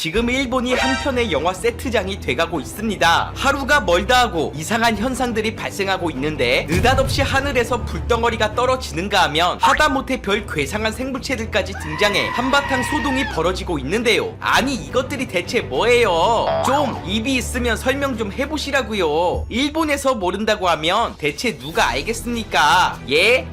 지금 일본이 한편의 영화 세트장이 돼가고 있습니다. 하루가 멀다 하고 이상한 현상들이 발생하고 있는데 느닷없이 하늘에서 불덩어리가 떨어지는가 하면 하다못해 별 괴상한 생물체들까지 등장해 한바탕 소동이 벌어지고 있는데요. 아니 이것들이 대체 뭐예요? 좀 입이 있으면 설명 좀 해보시라고요. 일본에서 모른다고 하면 대체 누가 알겠습니까? 예?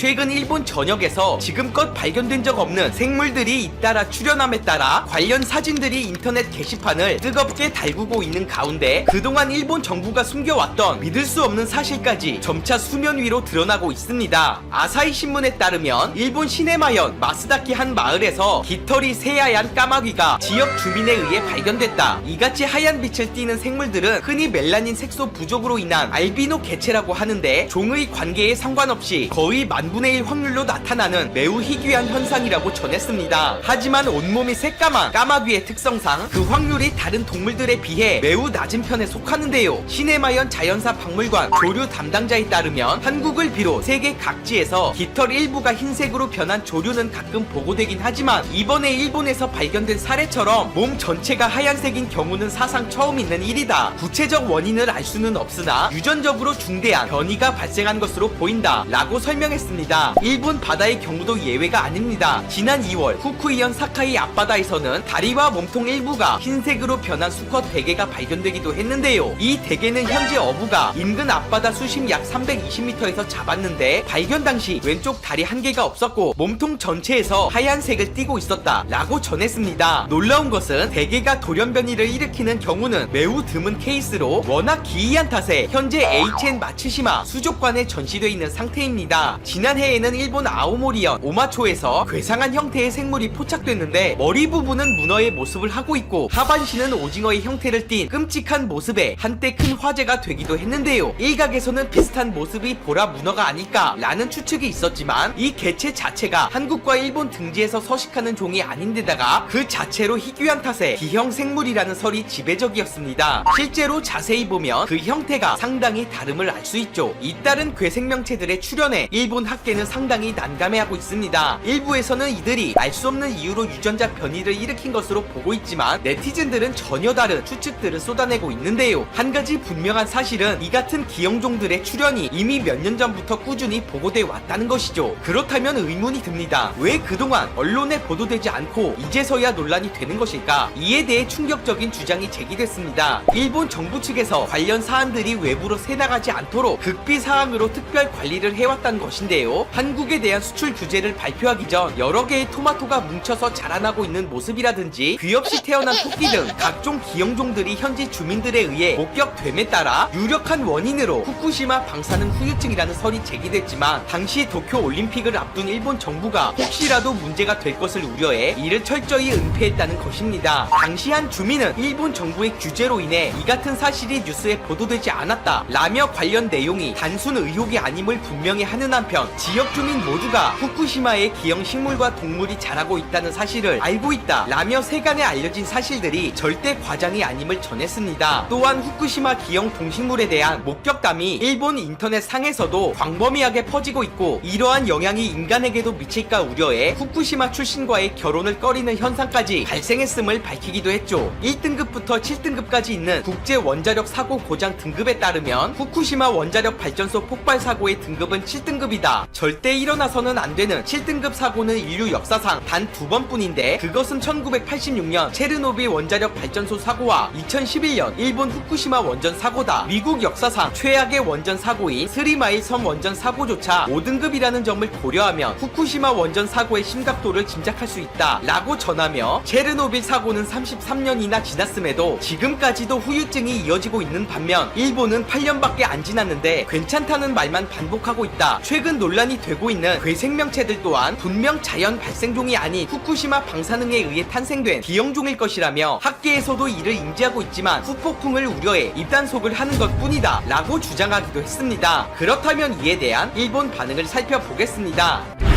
최근 일본 전역에서 지금껏 발견된 적 없는 생물들이 잇따라 출현함에 따라 관련 사진들이 인터넷 게시판을 뜨겁게 달구고 있는 가운데 그동안 일본 정부가 숨겨왔던 믿을 수 없는 사실까지 점차 수면 위로 드러나고 있습니다. 아사히 신문에 따르면 일본 시네마현 마스다키 한 마을에서 깃털이 새하얀 까마귀가 지역 주민에 의해 발견됐다. 이같이 하얀 빛을 띠는 생물들은 흔히 멜라닌 색소 부족으로 인한 알비노 개체라고 하는데 종의 관계에 상관없이 거의 만 분의 1 확률로 나타나는 매우 희귀한 현상이라고 전했습니다. 하지만 온몸이 새까만 까마귀의 특성상 그 확률이 다른 동물들에 비해 매우 낮은 편에 속하는데요. 시네마현 자연사 박물관 조류 담당자에 따르면 한국을 비롯 세계 각지에서 깃털 일부가 흰색으로 변한 조류는 가끔 보고되긴 하지만 이번에 일본에서 발견된 사례처럼 몸 전체가 하얀색인 경우는 사상 처음 있는 일이다. 구체적 원인을 알 수는 없으나 유전적으로 중대한 변이가 발생한 것으로 보인다. 라고 설명했습니다. 일본 바다의 경우도 예외가 아닙니다. 지난 2월 후쿠이현 사카이 앞바다에서는 다리와 몸통 일부가 흰색으로 변한 수컷 대게가 발견되기도 했는데요. 이 대게는 현재 어부가 인근 앞바다 수심 약 320m에서 잡았는데 발견 당시 왼쪽 다리 한 개가 없었고 몸통 전체에서 하얀색을 띠고 있었다 라고 전했습니다. 놀라운 것은 대게가 돌연변이를 일으키는 경우는 매우 드문 케이스로 워낙 기이한 탓에 현재 HN 마츠시마 수족관에 전시되어 있는 상태입니다. 지 난해에는 일본 아오모리현 오마초에서 괴상한 형태의 생물이 포착됐는데 머리 부분은 문어의 모습을 하고 있고 하반신은 오징어의 형태를 띤 끔찍한 모습에 한때 큰 화제가 되기도 했는데요. 일각에서는 비슷한 모습이 보라 문어가 아닐까 라는 추측이 있었지만 이 개체 자체가 한국과 일본 등지에서 서식하는 종이 아닌데다가 그 자체로 희귀한 탓에 기형 생물이라는 설이 지배적이었습니다. 실제로 자세히 보면 그 형태가 상당히 다름을 알 수 있죠. 잇따른 괴생명체들의 출현에 일본 학계는 상당히 난감해하고 있습니다. 일부에서는 이들이 알 수 없는 이유로 유전자 변이를 일으킨 것으로 보고 있지만 네티즌들은 전혀 다른 추측들을 쏟아내고 있는데요. 한 가지 분명한 사실은 이 같은 기형종들의 출현이 이미 몇 년 전부터 꾸준히 보고돼 왔다는 것이죠. 그렇다면 의문이 듭니다. 왜 그동안 언론에 보도되지 않고 이제서야 논란이 되는 것일까? 이에 대해 충격적인 주장이 제기됐습니다. 일본 정부 측에서 관련 사안들이 외부로 새나가지 않도록 극비 사항으로 특별 관리를 해왔다는 것인데 요. 한국에 대한 수출 규제를 발표하기 전 여러 개의 토마토가 뭉쳐서 자라나고 있는 모습이라든지 귀 없이 태어난 토끼 등 각종 기형종들이 현지 주민들에 의해 목격됨에 따라 유력한 원인으로 후쿠시마 방사능 후유증이라는 설이 제기됐지만 당시 도쿄 올림픽을 앞둔 일본 정부가 혹시라도 문제가 될 것을 우려해 이를 철저히 은폐했다는 것입니다. 당시 한 주민은 일본 정부의 규제로 인해 이 같은 사실이 뉴스에 보도되지 않았다 라며 관련 내용이 단순 의혹이 아님을 분명히 하는 한편 지역 주민 모두가 후쿠시마의 기형 식물과 동물이 자라고 있다는 사실을 알고 있다 라며 세간에 알려진 사실들이 절대 과장이 아님을 전했습니다. 또한 후쿠시마 기형 동식물에 대한 목격담이 일본 인터넷 상에서도 광범위하게 퍼지고 있고 이러한 영향이 인간에게도 미칠까 우려해 후쿠시마 출신과의 결혼을 꺼리는 현상까지 발생했음을 밝히기도 했죠. 1등급부터 7등급까지 있는 국제 원자력 사고 고장 등급에 따르면 후쿠시마 원자력 발전소 폭발 사고의 등급은 7등급이다. 절대 일어나서는 안 되는 7등급 사고는 인류 역사상 단 두 번뿐인데 그것은 1986년 체르노빌 원자력 발전소 사고와 2011년 일본 후쿠시마 원전 사고다. 미국 역사상 최악의 원전 사고인 스리마일 섬 원전 사고조차 5등급이라는 점을 고려하면 후쿠시마 원전 사고의 심각도를 짐작할 수 있다. 라고 전하며 체르노빌 사고는 33년이나 지났음에도 지금까지도 후유증이 이어지고 있는 반면 일본은 8년밖에 안 지났는데 괜찮다는 말만 반복하고 있다. 최근 논 란이 되고 있는 괴생명체들 또한 분명 자연 발생종이 아닌 후쿠시마 방사능에 의해 탄생된 기형종일 것이라며 학계에서도 이를 인지하고 있지만 후폭풍을 우려해 입단속을 하는 것 뿐이다. 라고 주장하기도 했습니다. 그렇다면 이에 대한 일본 반응을 살펴보겠습니다.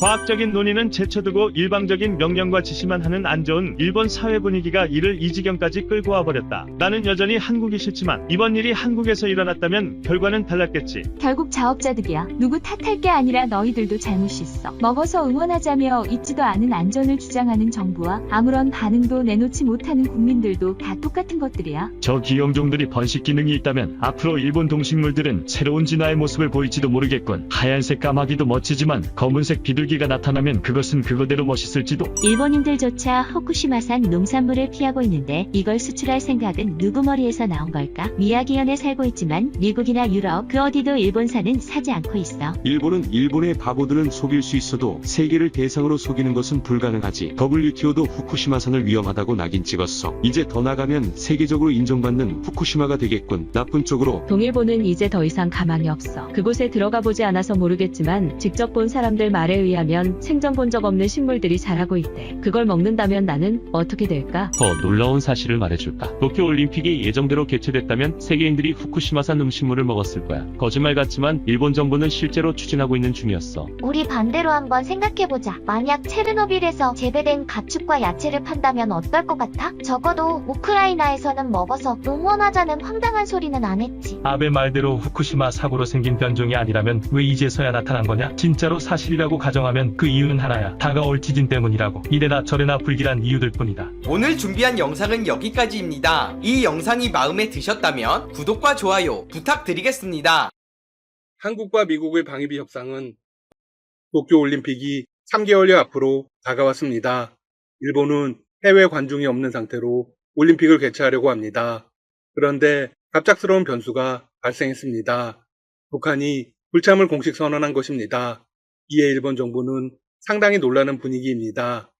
과학적인 논의는 제쳐두고 일방적인 명령과 지시만 하는 안 좋은 일본 사회 분위기가 이를 이 지경까지 끌고 와버렸다. 나는 여전히 한국이 싫지만 이번 일이 한국에서 일어났다면 결과는 달랐겠지. 결국 자업자득이야. 누구 탓할 게 아니라 너희들도 잘못이 있어. 먹어서 응원하자며 있지도 않은 안전을 주장하는 정부와 아무런 반응도 내놓지 못하는 국민들도 다 똑같은 것들이야. 저 기형종들이 번식 기능이 있다면 앞으로 일본 동식물들은 새로운 진화의 모습을 보일지도 모르겠군. 하얀색 까마귀도 멋지지만 검은색 비둘 기가 나타나면 그것은 그거대로 멋있을지도. 일본인들조차 후쿠시마산 농산물을 피하고 있는데 이걸 수출할 생각은 누구 머리에서 나온 걸까? 미야기현에 살고 있지만 미국이나 유럽 그 어디도 일본산은 사지 않고 있어. 일본은 일본의 바보들은 속일 수 있어도 세계를 대상으로 속이는 것은 불가능하지. WTO도 후쿠시마산을 위험하다고 낙인 찍었어. 이제 더 나가면 세계적으로 인정받는 후쿠시마가 되겠군. 나쁜 쪽으로 동일보는 이제 더 이상 가망이 없어. 그곳에 들어가 보지 않아서 모르겠지만 직접 본 사람들 말에 의 하면 생전 본 적 없는 식물들이 자라고 있대. 그걸 먹는다면 나는 어떻게 될까? 더 놀라운 사실을 말해줄까? 도쿄올림픽이 예정대로 개최됐다면 세계인들이 후쿠시마산 음식물을 먹었을 거야. 거짓말 같지만 일본 정부는 실제로 추진하고 있는 중이었어. 우리 반대로 한번 생각해보자. 만약 체르노빌에서 재배된 가축과 야채를 판다면 어떨 것 같아? 적어도 우크라이나에서는 먹어서 응원하자는 황당한 소리는 안 했지. 아베 말대로 후쿠시마 사고로 생긴 변종이 아니라면 왜 이제서야 나타난 거냐? 진짜로 사실이라고 가정 하면 그 이유는 하나야. 다가올 지진 때문이라고. 이래나 저래나 불길한 이유들 뿐이다. 오늘 준비한 영상은 여기까지입니다. 이 영상이 마음에 드셨다면 구독과 좋아요 부탁드리겠습니다. 한국과 미국의 방위비 협상은 도쿄올림픽이 3개월여 앞으로 다가왔습니다. 일본은 해외 관중이 없는 상태로 올림픽을 개최하려고 합니다. 그런데 갑작스러운 변수가 발생했습니다. 북한이 불참을 공식 선언한 것입니다. 이에 일본 정부는 상당히 놀라는 분위기입니다.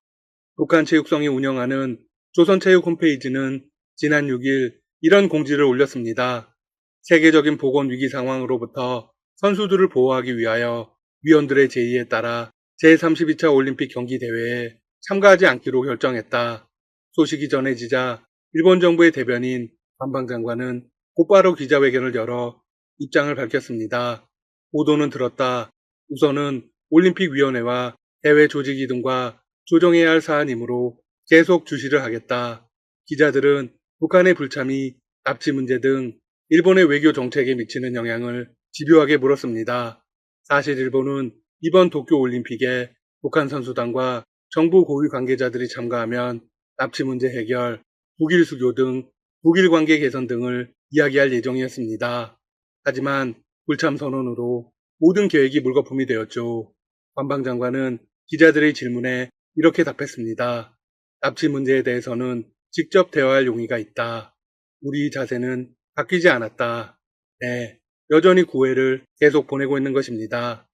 북한체육성이 운영하는 조선체육 홈페이지는 지난 6일 이런 공지를 올렸습니다. 세계적인 보건 위기 상황으로부터 선수들을 보호하기 위하여 위원들의 제의에 따라 제32차 올림픽 경기 대회에 참가하지 않기로 결정했다. 소식이 전해지자 일본 정부의 대변인 관방 장관은 곧바로 기자회견을 열어 입장을 밝혔습니다. 보도는 들었다. 우선은 올림픽위원회와 대회 조직위 등과 조정해야 할 사안이므로 계속 주시를 하겠다. 기자들은 북한의 불참이 납치 문제 등 일본의 외교 정책에 미치는 영향을 집요하게 물었습니다. 사실 일본은 이번 도쿄올림픽에 북한 선수단과 정부 고위 관계자들이 참가하면 납치 문제 해결, 북일 수교 등 북일 관계 개선 등을 이야기할 예정이었습니다. 하지만 불참 선언으로 모든 계획이 물거품이 되었죠. 관방 장관은 기자들의 질문에 이렇게 답했습니다. 납치 문제에 대해서는 직접 대화할 용의가 있다. 우리 자세는 바뀌지 않았다. 네, 여전히 구애를 계속 보내고 있는 것입니다.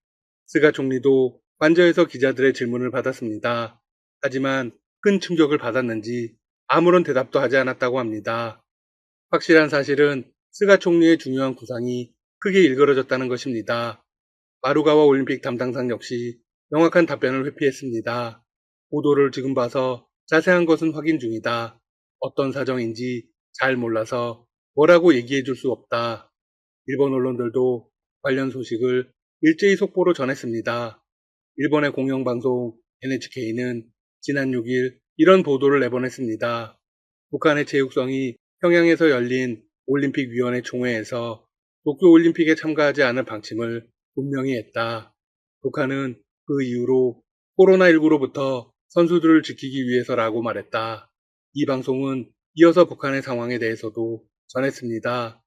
스가 총리도 관저에서 기자들의 질문을 받았습니다. 하지만 큰 충격을 받았는지 아무런 대답도 하지 않았다고 합니다. 확실한 사실은 스가 총리의 중요한 구상이 크게 일그러졌다는 것입니다. 마루가와 올림픽 담당상 역시 명확한 답변을 회피했습니다. 보도를 지금 봐서 자세한 것은 확인 중이다. 어떤 사정인지 잘 몰라서 뭐라고 얘기해 줄 수 없다. 일본 언론들도 관련 소식을 일제히 속보로 전했습니다. 일본의 공영방송 NHK는 지난 6일 이런 보도를 내보냈습니다. 북한의 체육성이 평양에서 열린 올림픽위원회 총회에서 도쿄올림픽에 참가하지 않을 방침을 분명히 했다. 북한은 그 이후로 코로나19로부터 선수들을 지키기 위해서라고 말했다. 이 방송은 이어서 북한의 상황에 대해서도 전했습니다.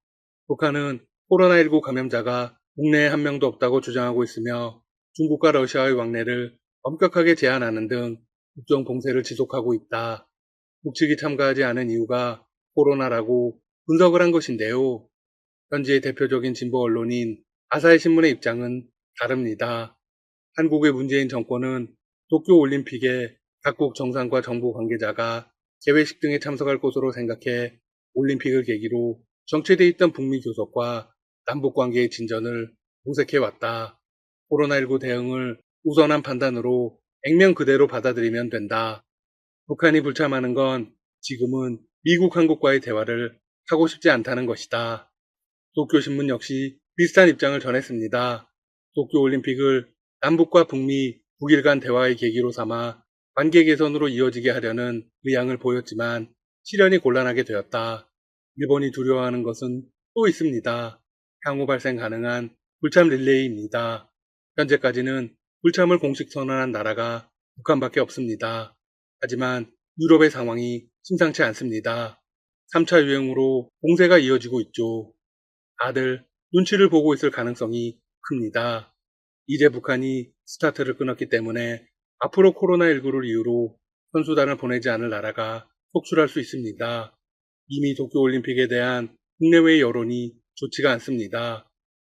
북한은 코로나19 감염자가 국내에 한 명도 없다고 주장하고 있으며 중국과 러시아의 왕래를 엄격하게 제한하는 등 국정 봉쇄를 지속하고 있다. 북측이 참가하지 않은 이유가 코로나라고 분석을 한 것인데요. 현지의 대표적인 진보 언론인 아사히 신문의 입장은 다릅니다. 한국의 문재인 정권은 도쿄 올림픽에 각국 정상과 정부 관계자가 개회식 등에 참석할 것으로 생각해 올림픽을 계기로 정체돼 있던 북미 교섭과 남북 관계의 진전을 모색해 왔다. 코로나19 대응을 우선한 판단으로 액면 그대로 받아들이면 된다. 북한이 불참하는 건 지금은 미국 한국과의 대화를 하고 싶지 않다는 것이다. 도쿄신문 역시 비슷한 입장을 전했습니다. 도쿄올림픽을 남북과 북미 북일 간 대화의 계기로 삼아 관계 개선으로 이어지게 하려는 의향을 보였지만 실현이 곤란하게 되었다. 일본이 두려워하는 것은 또 있습니다. 향후 발생 가능한 불참 릴레이입니다. 현재까지는 불참을 공식 선언한 나라가 북한밖에 없습니다. 하지만 유럽의 상황이 심상치 않습니다. 3차 유행으로 공세가 이어지고 있죠. 다들 눈치를 보고 있을 가능성이 큽니다. 이제 북한이 스타트를 끊었기 때문에 앞으로 코로나19를 이유로 선수단을 보내지 않을 나라가 속출할 수 있습니다. 이미 도쿄올림픽에 대한 국내외 여론이 좋지가 않습니다.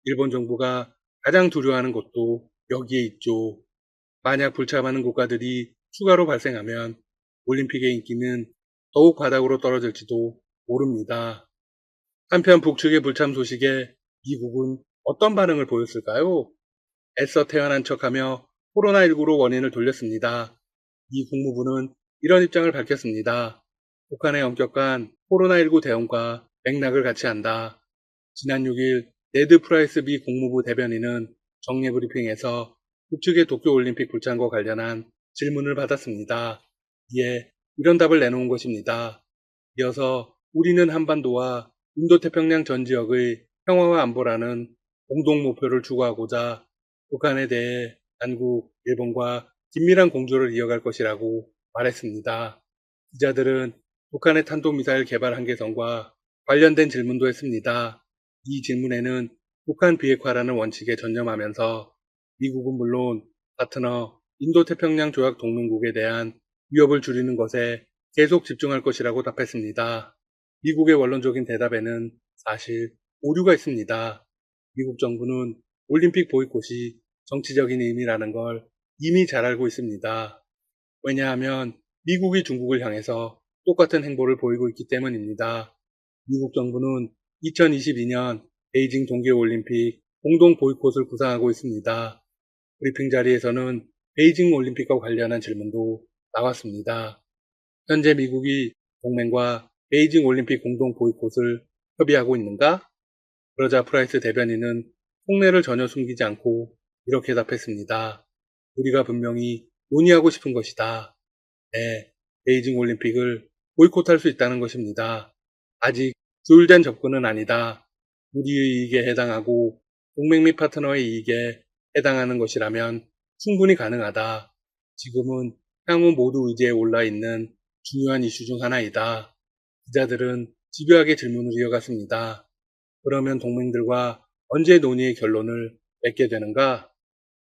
일본 정부가 가장 두려워하는 것도 여기에 있죠. 만약 불참하는 국가들이 추가로 발생하면 올림픽의 인기는 더욱 바닥으로 떨어질지도 모릅니다. 한편 북측의 불참 소식에 미국은 어떤 반응을 보였을까요? 애써 태어난 척하며 코로나19로 원인을 돌렸습니다. 미 국무부는 이런 입장을 밝혔습니다. 북한의 엄격한 코로나19 대응과 맥락을 같이 한다. 지난 6일 네드 프라이스 미 국무부 대변인은 정례 브리핑에서 북측의 도쿄올림픽 불참과 관련한 질문을 받았습니다. 이에 이런 답을 내놓은 것입니다. 이어서 우리는 한반도와 인도태평양 전 지역의 평화와 안보라는 공동 목표를 추구하고자 북한에 대해 한국, 일본과 긴밀한 공조를 이어갈 것이라고 말했습니다. 기자들은 북한의 탄도미사일 개발 한계성과 관련된 질문도 했습니다. 이 질문에는 북한 비핵화라는 원칙에 전념하면서 미국은 물론 파트너 인도태평양 조약 동맹국에 대한 위협을 줄이는 것에 계속 집중할 것이라고 답했습니다. 미국의 원론적인 대답에는 사실 오류가 있습니다. 미국 정부는 올림픽 보이콧이 정치적인 의미라는 걸 이미 잘 알고 있습니다. 왜냐하면 미국이 중국을 향해서 똑같은 행보를 보이고 있기 때문입니다. 미국 정부는 2022년 베이징 동계올림픽 공동 보이콧을 구상하고 있습니다. 브리핑 자리에서는 베이징 올림픽과 관련한 질문도 나왔습니다. 현재 미국이 동맹과 베이징 올림픽 공동 보이콧을 협의하고 있는가? 그러자 프라이스 대변인은 속내를 전혀 숨기지 않고 이렇게 답했습니다. 우리가 분명히 논의하고 싶은 것이다. 네, 베이징 올림픽을 보이콧할 수 있다는 것입니다. 아직 조율된 접근은 아니다. 우리의 이익에 해당하고 동맹 및 파트너의 이익에 해당하는 것이라면 충분히 가능하다. 지금은 향후 모두 의제에 올라 있는 중요한 이슈 중 하나이다. 기자들은 집요하게 질문을 이어갔습니다. 그러면 동맹들과 언제 논의의 결론을 맺게 되는가?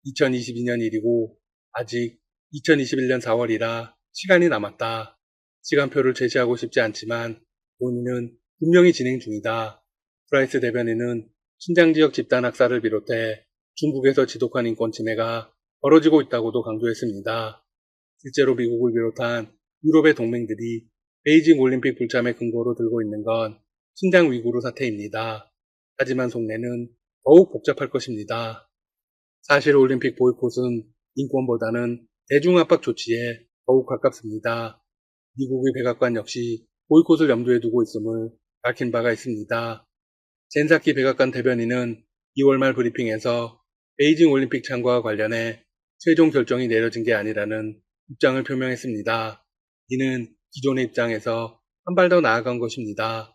2022년 일이고 아직 2021년 4월이라 시간이 남았다. 시간표를 제시하고 싶지 않지만 논의는 분명히 진행 중이다. 프라이스 대변인은 신장 지역 집단 학살을 비롯해 중국에서 지독한 인권 침해가 벌어지고 있다고도 강조했습니다. 실제로 미국을 비롯한 유럽의 동맹들이 베이징 올림픽 불참의 근거로 들고 있는 건 신장 위구르 사태입니다. 하지만 속내는 더욱 복잡할 것입니다. 사실 올림픽 보이콧은 인권보다는 대중압박 조치에 더욱 가깝습니다. 미국의 백악관 역시 보이콧을 염두에 두고 있음을 밝힌 바가 있습니다. 젠사키 백악관 대변인은 2월 말 브리핑에서 베이징 올림픽 참가와 관련해 최종 결정이 내려진 게 아니라는 입장을 표명했습니다. 이는 기존의 입장에서 한 발 더 나아간 것입니다.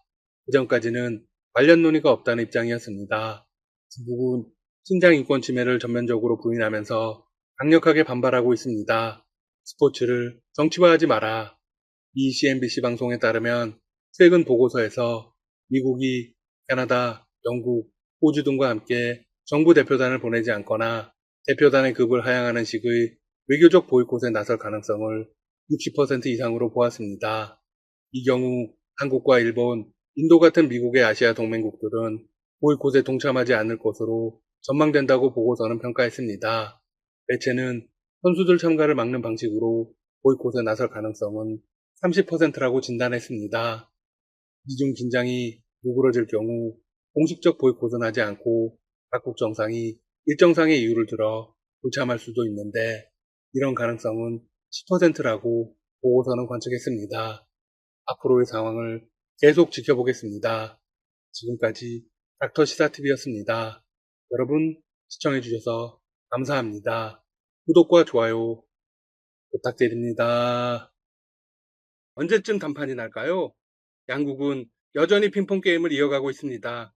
그전까지는 관련 논의가 없다는 입장이었습니다. 중국은 신장 인권 침해를 전면적으로 부인하면서 강력하게 반발하고 있습니다. 스포츠를 정치화하지 마라. 미 CNBC 방송에 따르면 최근 보고서에서 미국이 캐나다, 영국, 호주 등과 함께 정부 대표단을 보내지 않거나 대표단의 급을 하향하는 식의 외교적 보이콧에 나설 가능성을 60% 이상으로 보았습니다. 이 경우 한국과 일본, 인도 같은 미국의 아시아 동맹국들은 보이콧에 동참하지 않을 것으로 전망된다고 보고서는 평가했습니다. 매체는 선수들 참가를 막는 방식으로 보이콧에 나설 가능성은 30%라고 진단했습니다. 이중 긴장이 누그러질 경우 공식적 보이콧은 하지 않고 각국 정상이 일정상의 이유를 들어 불참할 수도 있는데 이런 가능성은 10%라고 보고서는 관측했습니다. 앞으로의 상황을 계속 지켜보겠습니다. 지금까지 닥터 시사TV였습니다. 여러분 시청해주셔서 감사합니다. 구독과 좋아요 부탁드립니다. 언제쯤 단판이 날까요? 양국은 여전히 핑퐁 게임을 이어가고 있습니다.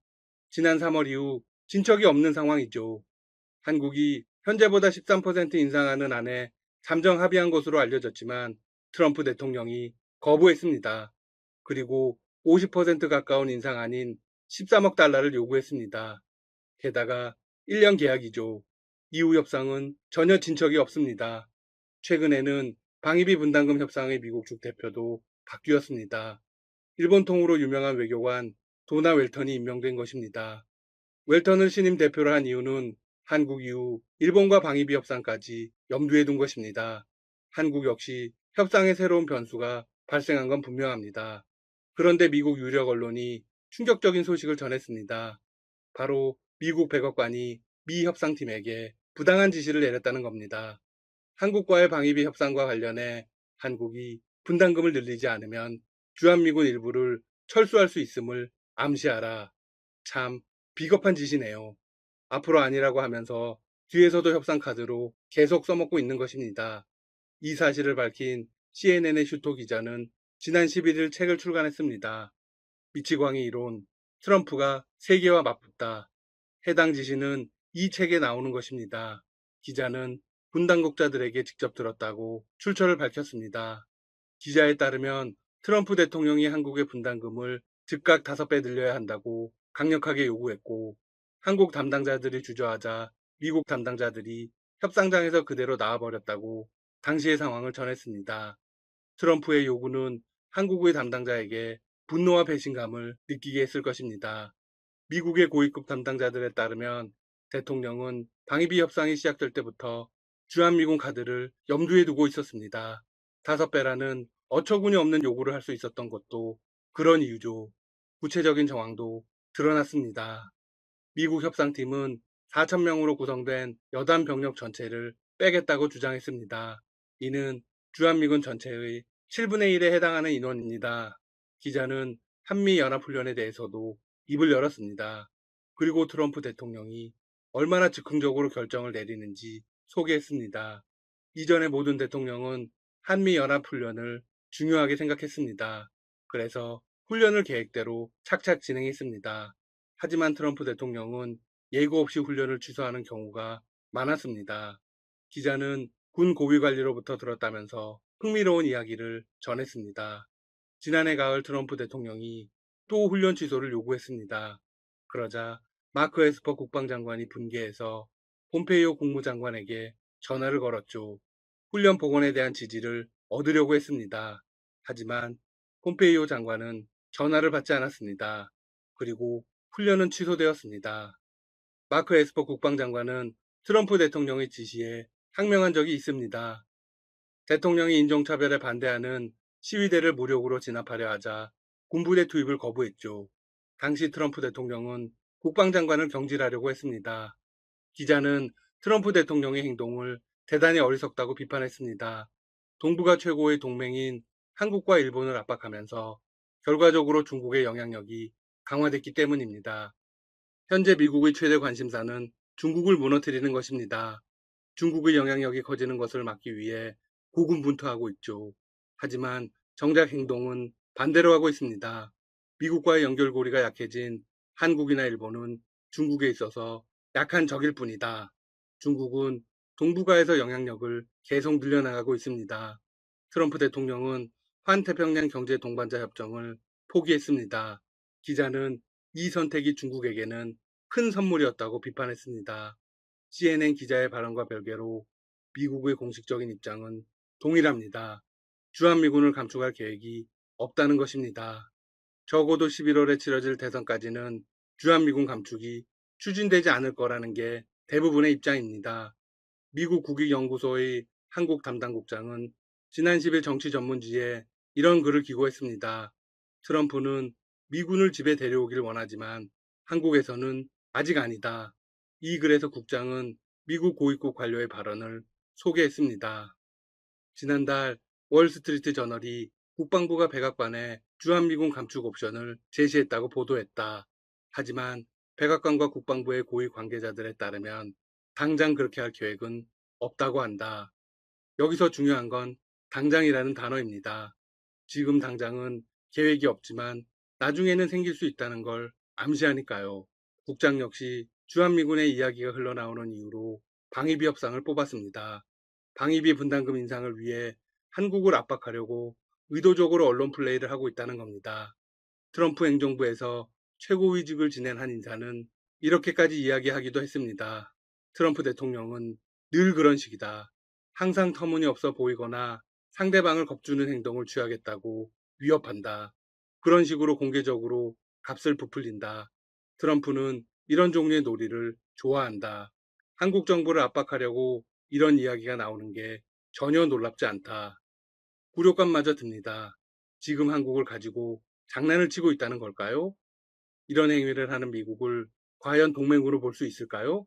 지난 3월 이후 진척이 없는 상황이죠. 한국이 현재보다 13% 인상하는 안에 잠정 합의한 것으로 알려졌지만 트럼프 대통령이 거부했습니다. 그리고 50% 가까운 인상 아닌 13억 달러를 요구했습니다. 게다가 1년 계약이죠. 이후 협상은 전혀 진척이 없습니다. 최근에는 방위비 분담금 협상의 미국 측 대표도 바뀌었습니다. 일본 통으로 유명한 외교관 도나 웰턴이 임명된 것입니다. 웰턴을 신임 대표로 한 이유는 한국 이후 일본과 방위비 협상까지 염두에 둔 것입니다. 한국 역시 협상의 새로운 변수가 발생한 건 분명합니다. 그런데 미국 유력 언론이 충격적인 소식을 전했습니다. 바로 미국 백악관이 미 협상팀에게 부당한 지시를 내렸다는 겁니다. 한국과의 방위비 협상과 관련해 한국이 분담금을 늘리지 않으면 주한미군 일부를 철수할 수 있음을 암시하라. 참 비겁한 짓이네요. 앞으로 아니라고 하면서 뒤에서도 협상 카드로 계속 써먹고 있는 것입니다. 이 사실을 밝힌 CNN의 슈토 기자는 지난 11일 책을 출간했습니다. 미치광이 이론, 트럼프가 세계와 맞붙다. 해당 지시는 이 책에 나오는 것입니다. 기자는 분당국자들에게 직접 들었다고 출처를 밝혔습니다. 기자에 따르면 트럼프 대통령이 한국의 분담금을 즉각 5배 늘려야 한다고 강력하게 요구했고 한국 담당자들이 주저하자 미국 담당자들이 협상장에서 그대로 나와버렸다고 당시의 상황을 전했습니다. 트럼프의 요구는 한국의 담당자에게 분노와 배신감을 느끼게 했을 것입니다. 미국의 고위급 담당자들에 따르면 대통령은 방위비 협상이 시작될 때부터 주한미군 카드를 염두에 두고 있었습니다. 다섯 배라는 어처구니 없는 요구를 할 수 있었던 것도 그런 이유죠. 구체적인 정황도 드러났습니다. 미국 협상팀은 4천명으로 구성된 여단 병력 전체를 빼겠다고 주장했습니다. 이는 주한미군 전체의 7분의 1에 해당하는 인원입니다. 기자는 한미연합훈련에 대해서도 입을 열었습니다. 그리고 트럼프 대통령이 얼마나 즉흥적으로 결정을 내리는지 소개했습니다. 이전의 모든 대통령은 한미연합훈련을 중요하게 생각했습니다. 그래서 훈련을 계획대로 착착 진행했습니다. 하지만 트럼프 대통령은 예고 없이 훈련을 취소하는 경우가 많았습니다. 기자는 군 고위 관리로부터 들었다면서 흥미로운 이야기를 전했습니다. 지난해 가을 트럼프 대통령이 또 훈련 취소를 요구했습니다. 그러자 마크 에스퍼 국방장관이 분개해서 폼페이오 국무장관에게 전화를 걸었죠. 훈련 복원에 대한 지지를 얻으려고 했습니다. 하지만 폼페이오 장관은 전화를 받지 않았습니다. 그리고 훈련은 취소되었습니다. 마크 에스퍼 국방장관은 트럼프 대통령의 지시에 항명한 적이 있습니다. 대통령이 인종차별에 반대하는 시위대를 무력으로 진압하려 하자 군부대 투입을 거부했죠. 당시 트럼프 대통령은 국방장관을 경질하려고 했습니다. 기자는 트럼프 대통령의 행동을 대단히 어리석다고 비판했습니다. 동북아 최고의 동맹인 한국과 일본을 압박하면서 결과적으로 중국의 영향력이 강화됐기 때문입니다. 현재 미국의 최대 관심사는 중국을 무너뜨리는 것입니다. 중국의 영향력이 커지는 것을 막기 위해 고군분투하고 있죠. 하지만 정작 행동은 반대로 하고 있습니다. 미국과의 연결고리가 약해진 한국이나 일본은 중국에 있어서 약한 적일 뿐이다. 중국은 동북아에서 영향력을 계속 늘려나가고 있습니다. 트럼프 대통령은 환태평양 경제 동반자 협정을 포기했습니다. 기자는 이 선택이 중국에게는 큰 선물이었다고 비판했습니다. CNN 기자의 발언과 별개로 미국의 공식적인 입장은 동일합니다. 주한미군을 감축할 계획이 없다는 것입니다. 적어도 11월에 치러질 대선까지는 주한미군 감축이 추진되지 않을 거라는 게 대부분의 입장입니다. 미국 국익연구소의 한국 담당국장은 지난 10일 정치 전문지에 이런 글을 기고했습니다. 트럼프는 미군을 집에 데려오길 원하지만 한국에서는 아직 아니다. 이 글에서 국장은 미국 고위급 관료의 발언을 소개했습니다. 지난달 월스트리트 저널이 국방부가 백악관에 주한미군 감축 옵션을 제시했다고 보도했다. 하지만 백악관과 국방부의 고위 관계자들에 따르면 당장 그렇게 할 계획은 없다고 한다. 여기서 중요한 건 당장이라는 단어입니다. 지금 당장은 계획이 없지만 나중에는 생길 수 있다는 걸 암시하니까요. 국장 역시 주한미군의 이야기가 흘러나오는 이유로 방위비 협상을 뽑았습니다. 방위비 분담금 인상을 위해 한국을 압박하려고 의도적으로 언론 플레이를 하고 있다는 겁니다. 트럼프 행정부에서 최고위직을 지낸 한 인사는 이렇게까지 이야기하기도 했습니다. 트럼프 대통령은 늘 그런 식이다. 항상 터무니없어 보이거나 상대방을 겁주는 행동을 취하겠다고 위협한다. 그런 식으로 공개적으로 값을 부풀린다. 트럼프는 이런 종류의 놀이를 좋아한다. 한국 정부를 압박하려고 이런 이야기가 나오는 게 전혀 놀랍지 않다. 굴욕감마저 듭니다. 지금 한국을 가지고 장난을 치고 있다는 걸까요? 이런 행위를 하는 미국을 과연 동맹으로 볼 수 있을까요?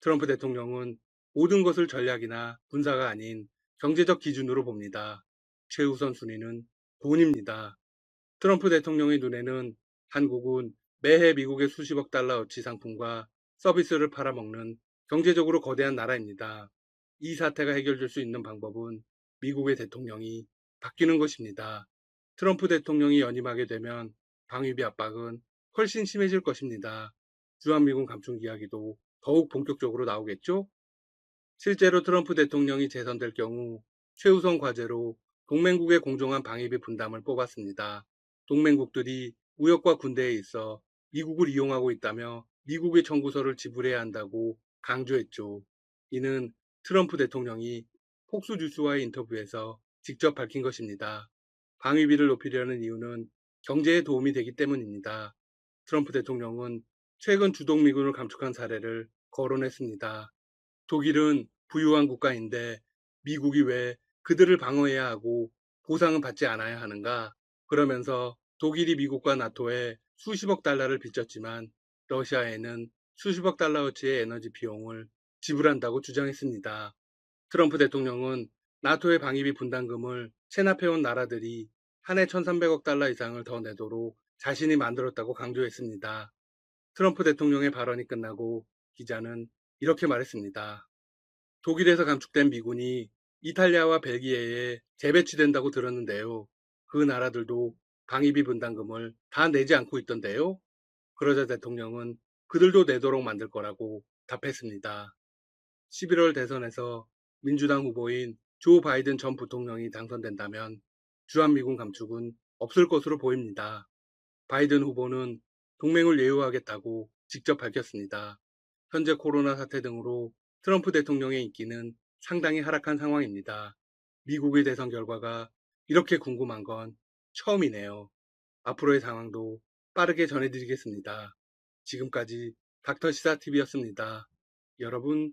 트럼프 대통령은 모든 것을 전략이나 군사가 아닌 경제적 기준으로 봅니다. 최우선 순위는 돈입니다. 트럼프 대통령의 눈에는 한국은 매해 미국의 수십억 달러어치 상품과 서비스를 팔아먹는 경제적으로 거대한 나라입니다. 이 사태가 해결될 수 있는 방법은 미국의 대통령이 바뀌는 것입니다. 트럼프 대통령이 연임하게 되면 방위비 압박은 훨씬 심해질 것입니다. 주한미군 감축 이야기도 더욱 본격적으로 나오겠죠? 실제로 트럼프 대통령이 재선될 경우 최우선 과제로 동맹국의 공정한 방위비 분담을 뽑았습니다. 동맹국들이 무역과 군대에 있어 미국을 이용하고 있다며 미국의 청구서를 지불해야 한다고 강조했죠. 이는 트럼프 대통령이 폭스뉴스와의 인터뷰에서 직접 밝힌 것입니다. 방위비를 높이려는 이유는 경제에 도움이 되기 때문입니다. 트럼프 대통령은 최근 주동미군을 감축한 사례를 거론했습니다. 독일은 부유한 국가인데 미국이 왜 그들을 방어해야 하고 보상은 받지 않아야 하는가? 그러면서 독일이 미국과 나토에 수십억 달러를 빚졌지만 러시아에는 수십억 달러어치의 에너지 비용을 지불한다고 주장했습니다. 트럼프 대통령은 나토의 방위비 분담금을 체납해온 나라들이 한 해 1,300억 달러 이상을 더 내도록 자신이 만들었다고 강조했습니다. 트럼프 대통령의 발언이 끝나고 기자는 이렇게 말했습니다. 독일에서 감축된 미군이 이탈리아와 벨기에에 재배치된다고 들었는데요. 그 나라들도 방위비 분담금을 다 내지 않고 있던데요. 그러자 대통령은 그들도 내도록 만들 거라고 답했습니다. 11월 대선에서 민주당 후보인 조 바이든 전 부통령이 당선된다면 주한미군 감축은 없을 것으로 보입니다. 바이든 후보는 동맹을 예우하겠다고 직접 밝혔습니다. 현재 코로나 사태 등으로 트럼프 대통령의 인기는 상당히 하락한 상황입니다. 미국의 대선 결과가 이렇게 궁금한 건 처음이네요. 앞으로의 상황도 빠르게 전해드리겠습니다. 지금까지 닥터시사TV였습니다. 여러분